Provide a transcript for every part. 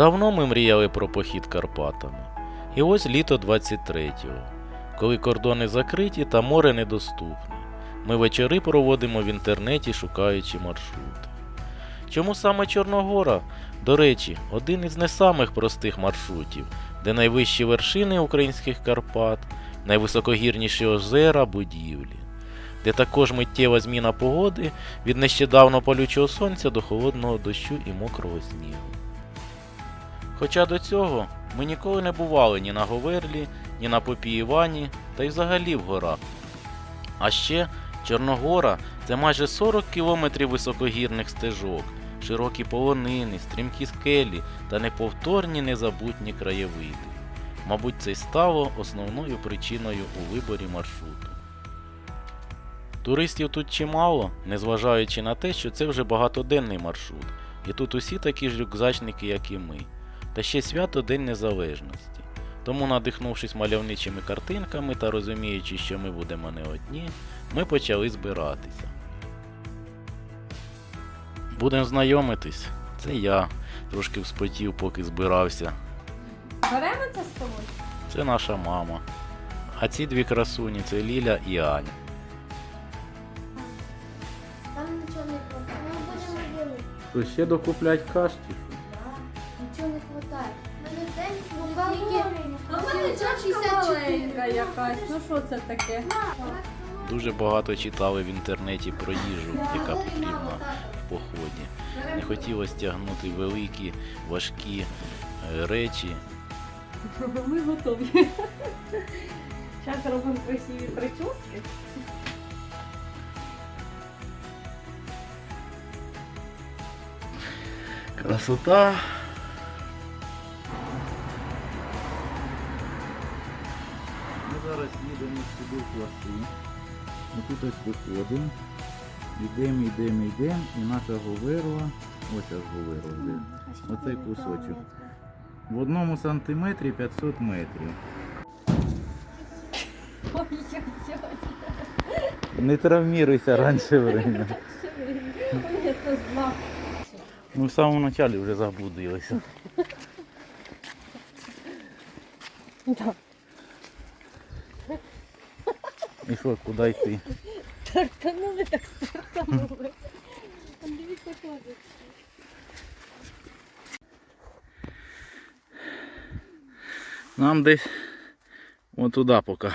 Давно ми мріяли про похід Карпатами. І ось літо 23-го, коли кордони закриті та море недоступне. Ми вечори проводимо в інтернеті, шукаючи маршрути. Чому саме Чорногора? До речі, один із не самих простих маршрутів, де найвищі вершини українських Карпат, найвисокогірніші озера, будівлі, де також миттєва зміна погоди від нещодавно палючого сонця до холодного дощу і мокрого снігу. Хоча до цього ми ніколи не бували ні на Говерлі, ні на Попі Івані, та й взагалі в горах. А ще Чорногора це майже 40 кілометрів високогірних стежок, широкі полонини, стрімкі скелі та неповторні незабутні краєвиди. Мабуть, це й стало основною причиною у виборі маршруту. Туристів тут чимало, незважаючи на те, що це вже багатоденний маршрут, і тут усі такі ж рюкзачники, як і ми. Та ще свято День Незалежності. Тому, надихнувшись мальовничими картинками та розуміючи, що ми будемо не одні, ми почали збиратися. Будемо знайомитись. Це я. Трошки вспотів, поки збирався. Беремо це з тобою? Це наша мама. А ці дві красуні це Ліля і Аня. Там нічого не хватає. Ми будемо ділити. То ще докуплять кашки. День Ну. А в мене чашка маленька якась. Ну що це таке? Дуже багато читали в інтернеті про їжу, яка потрібна в поході. Не хотілося тягнути великі, важкі е, речі. Ми готові. Зараз робимо красиві прически. Красота. Зараз їдемо сюди в класи. Ми тут ось виходимо. Йдемо, йдемо, йдемо. І наша говерла. Ось аж говерла. де. Оцей кусочок. В одному сантиметрі 500 метрів. Не травміруйся раніше времени. Ми в самому початку вже заблудилися. І що, куди йти? Стартанули, так стартанули. Дивіться, ходить. Нам десь от туди поки.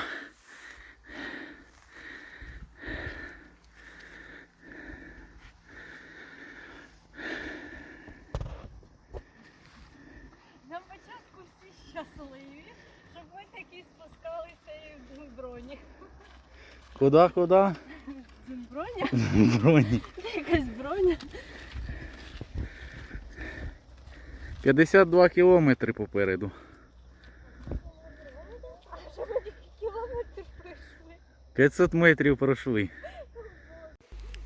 На початку всі щасливі, щоб ми такі спускалися і в Дзумброні. Куди, куди? Дзумброня? Броні. Якась броня. 52 кілометри попереду. А що ми тільки кілометр пройшли? 500 метрів пройшли.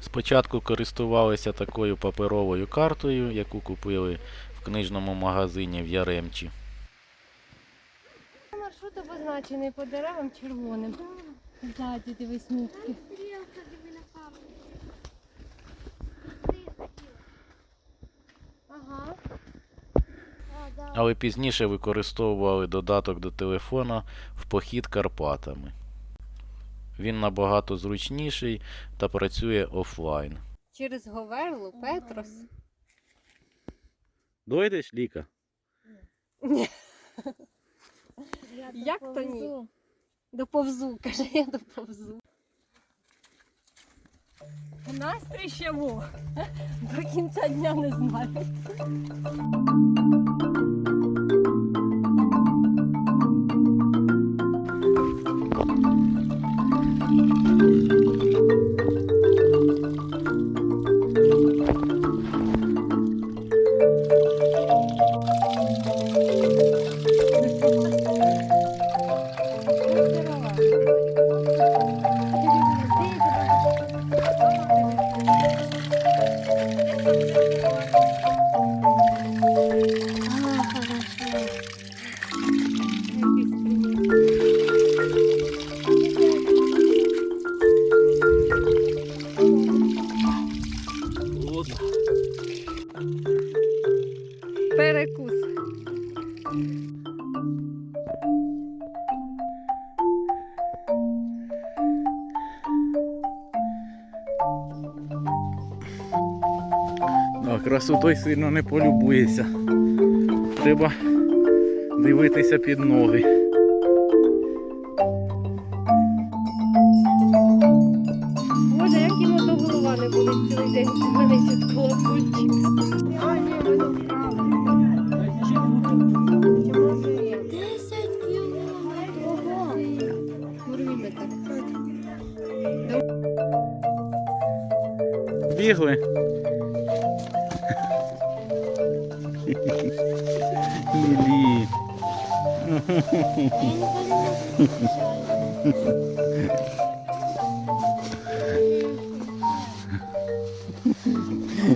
Спочатку користувалися такою паперовою картою, яку купили в книжному магазині в Яремчі. Маршрут обозначений по деревам червоним. Ззаді дивись нитки. Стрілка тобі на камеру. Ага. Але пізніше використовували додаток до телефона в похід Карпатами. Він набагато зручніший та працює офлайн. Через Говерлу, Петрос. Дойдеш, Ліка? Як то ні? доповзу. Каже, я доповзу. Настрій ще во. До кінця дня не знаю. Красотою сильно не полюбуєшся. Треба дивитися під ноги. Боже,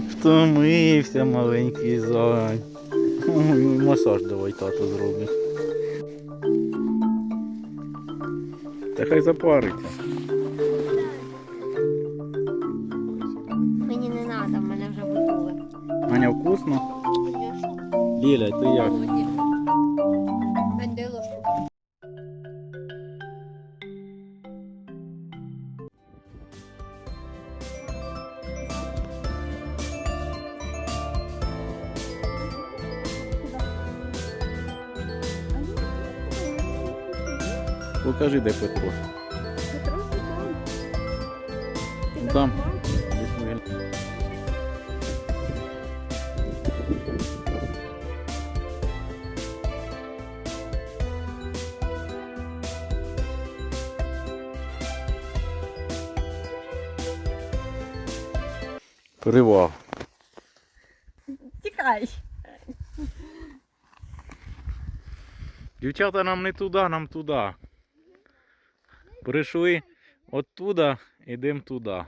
Втомився маленький зай. Масаж давай тато зробить. Та хай запариться. Мені не треба, в мене вже готове. Аня, вкусно? Ліля, ти як? Покажи, де Петро. Там. Перевал. Тікай. Дівчата, нам не туди, нам туди. Прийшли оттуда, йдемо туди.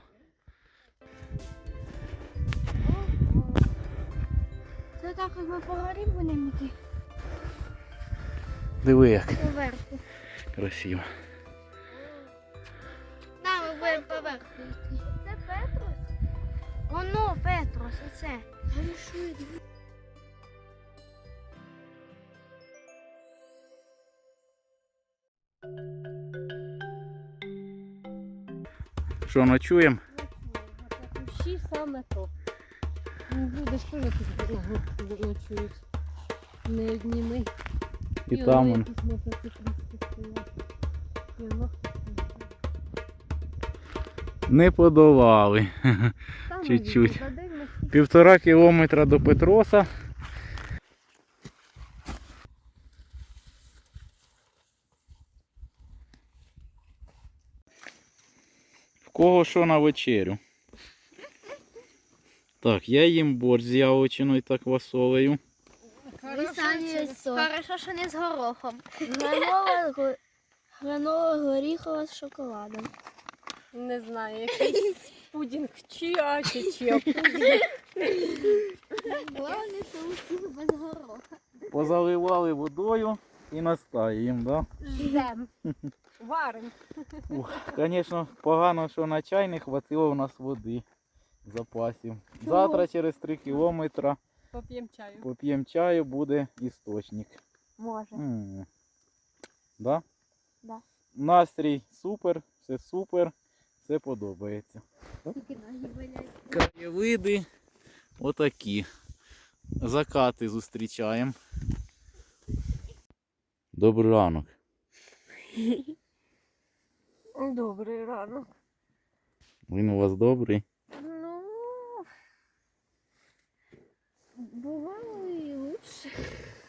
Це так, як ми по горі будемо йти. Диви як Поверху. красиво. Да, ми будемо поверху йти. Це Петрос? Воно Петрос, оце. Що, ночуємо? Кущі саме то. Ну, Люди теж тут ночують. Не одні ми. І воно там. он. І Не подолали. Чуть-чуть. скільки Півтора кілометра до Петроса. Кого що на вечерю? Так, я їм борщ з яловичиною та квасолею. Хорошо, що не з горохом. Гранова, гранова горіхова з шоколадом. Не знаю, якийсь пудінг чия чи чия пудінг. Головне, що усіх без гороха. Позаливали водою і настаємо, да? Ждем. Варим. Ух, Звісно, погано, що на чай не хватило в нас води запасів. Завтра через 3 кілометри Поп'ємо чаю. поп'ємо чаю, буде істочник. Може. М. Да? Да. Настрій супер, все супер, все подобається. Краєвиди отакі. Закати зустрічаємо. Добрий ранок. Добрий ранок. Він у вас добрий. Ну, бувало і лучше.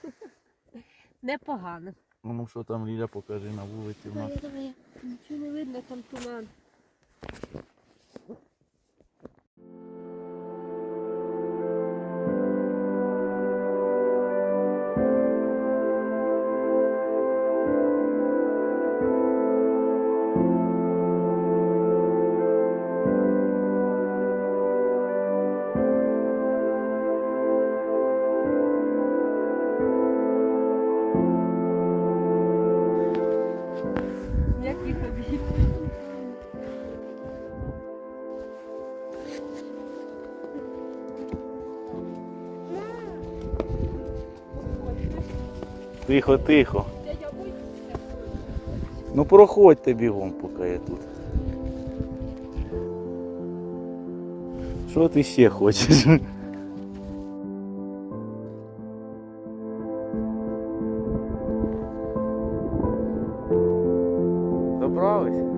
Непогано. Ну що там Ліля покажи на вулиці. в нас. Нічого не видно, там туман. тихо-тихо. Ну проходьте бігом, поки я тут. Що ти ще хочеш? Добрались?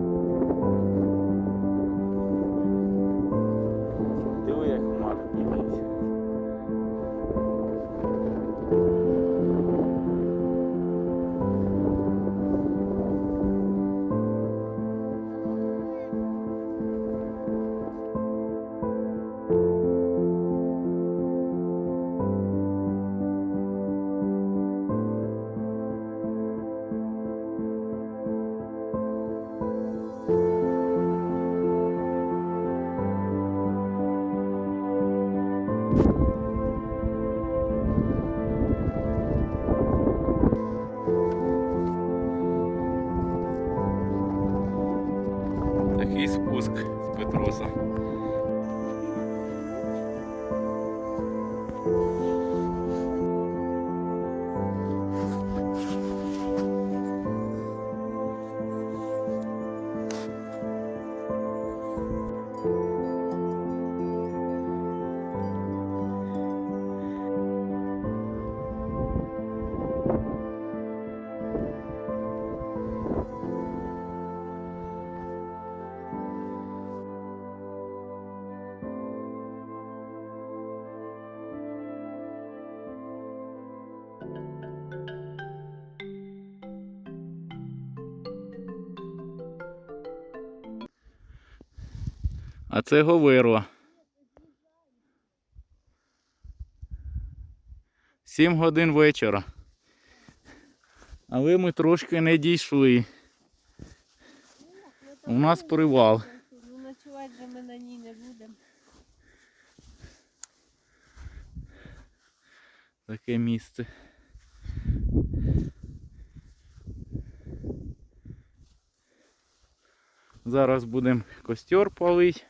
Спуск з Петроса. А це Говерло. Сім годин вечора. Але ми трошки не дійшли. У нас привал. Ну, ночувати же ми на ній не будемо. Таке місце. Зараз будемо костер палити.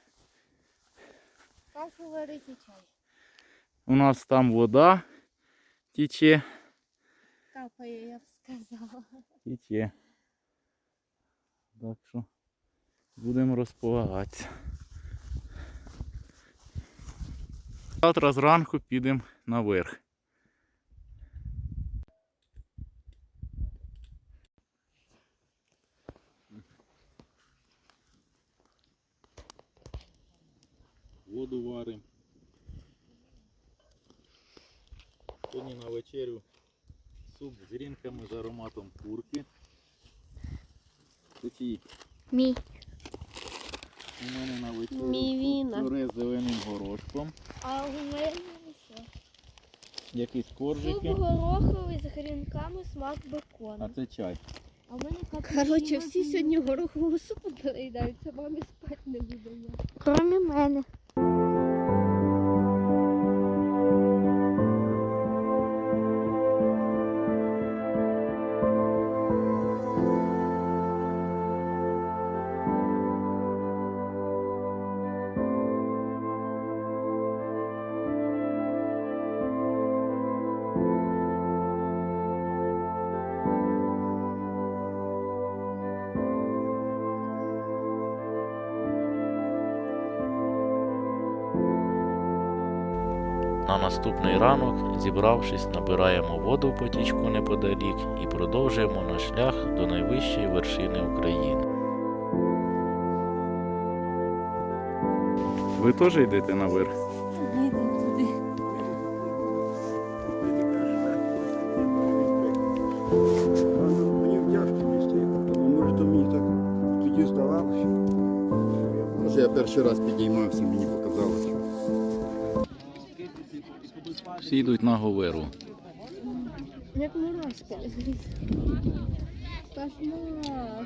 У нас там вода тече. Капає, я б сказала. Тече. Так що будемо розполагатися. Завтра зранку підемо наверх. Воду варимо. Сьогодні на вечерю суп з грінками з ароматом курки. Це чиї? Мій. У мене на вечерю Мівіна. пюре з зеленим горошком, А у мене що? якісь Суп коржики, гороховий з грінками, смак бекона. а це чай. А в мене Коротше, всі сьогодні горохового супу переїдаються, мамі спати не буде. Кроме мене. На наступний ранок, зібравшись, набираємо воду в потічку неподалік і продовжуємо наш шлях до найвищої вершини України. Ви теж йдете наверх? Туди. Мені тяжко місце, може то мені так тоді здавалося. Може я перший раз підіймався, мені показалося. Всі йдуть на Говеру. Як мурашки. Кошмар.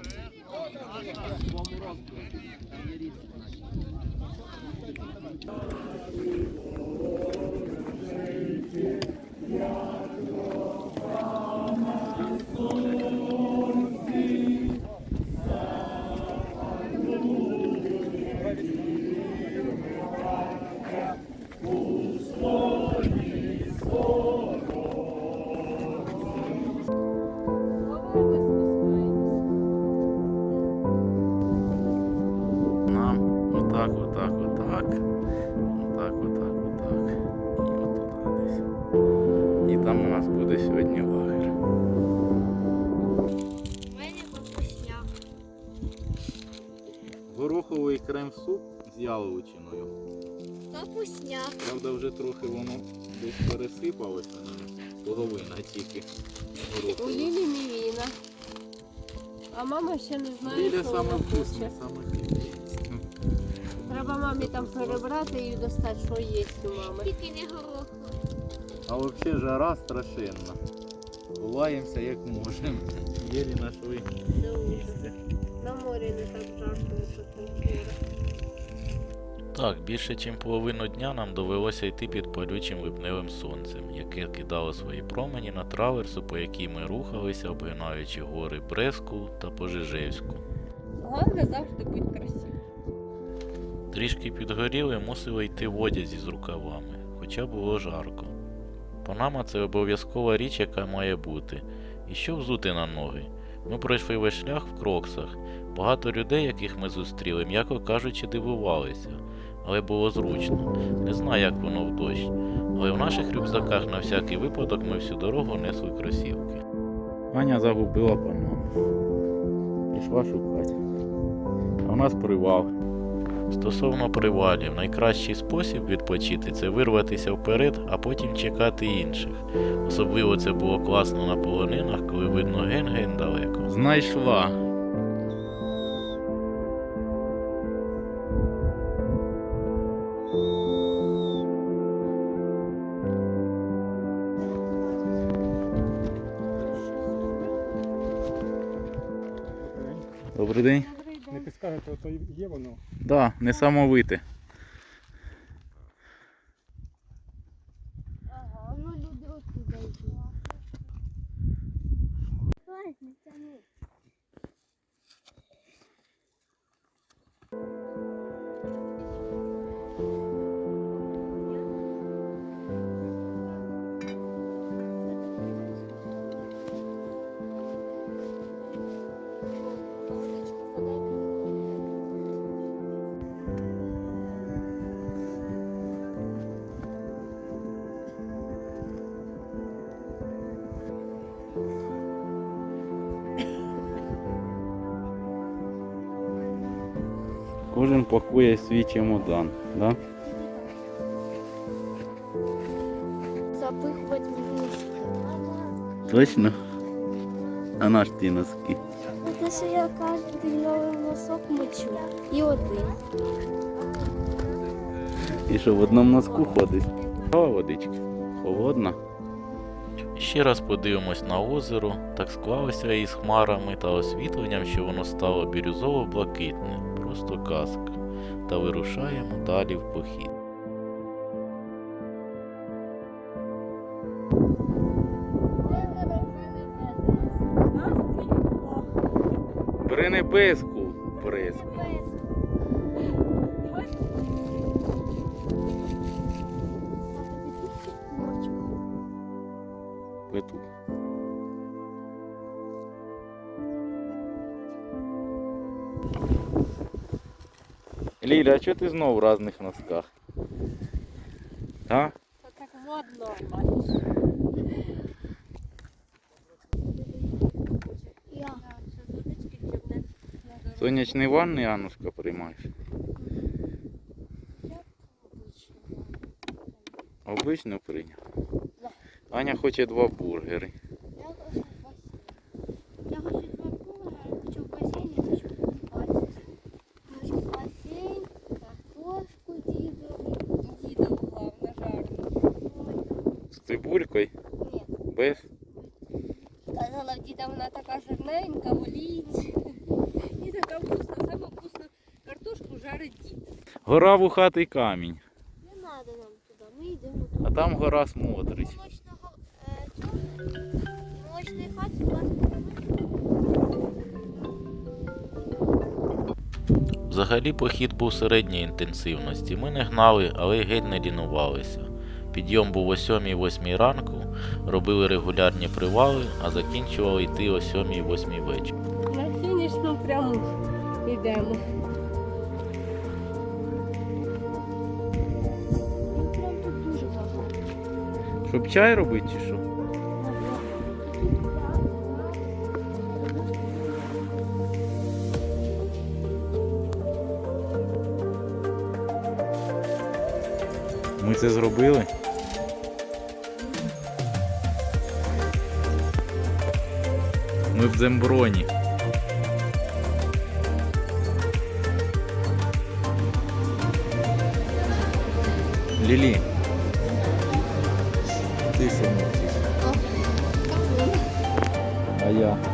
Гороховий крем-суп з яловичиною. Капусняк. Правда, вже трохи воно десь пересипалося. Половина тільки. У. Лілі мівіна. А мама ще не знає, Ліля що саме вона вкусне, хоче. саме. Треба мамі там перебрати і достати, що є у мами. Тільки не гороху. А взагалі жара страшенна. Ховаємося як можемо. Єлі нашли місце. Морі не так жарко, як температура. Так, більше ніж половину дня нам довелося йти під палючим липневим сонцем, яке кидало свої промені на траверсу, по якій ми рухалися, обгинаючи гори Бреску та Пожежевську. Головне завжди бути красивим. Трішки підгоріли, мусили йти в одязі з рукавами, хоча було жарко. Панама це обов'язкова річ, яка має бути. І що взути на ноги? Ми пройшли весь шлях в кроксах. Багато людей, яких ми зустріли, м'яко кажучи, дивувалися. Але було зручно. Не знаю, як воно в дощ. Але в наших рюкзаках на всякий випадок ми всю дорогу несли кросівки. Аня загубила панаму. Пішла шукати. А у нас привал. Стосовно привалів, найкращий спосіб відпочити це вирватися вперед, а потім чекати інших. Особливо це було класно на полонинах, коли видно ген-ген. Знайшла. Добрий день. Не підскажете, ото є воно. Да, несамовите. Ага, пакує свій чемодан, да? Запихувати. Точно? А наш ті носки. Це що я кожен новий носок мочу. І один. І що в одному носку ходить? О, водичка. Холодна. Ще раз подивимось на озеро, так склалося із хмарами та освітленням, що воно стало бірюзово-блакитне, просто казка. Та вирушаємо далі в похід. Бренебеску, Ліля, а чого ти знов в різних носках? А? Це так модно, бачиш. Сонячний ванни, Анушка, приймаєш? Обично прийняв. Аня хоче два бургери. Гора вухатий камінь, Не треба нам туди, ми йдемо а там гора смотрить. Е, молочної хаті 20 Взагалі похід був середньої інтенсивності. Ми не гнали, але й геть не лінувалися. Підйом був о 7-8 ранку, робили регулярні привали, а закінчували йти о 7-8 вечора. На фінішну пряму йдемо. Щоб чай робити чи що? Ми це зробили. Ми в Земброні. Лілі. А я?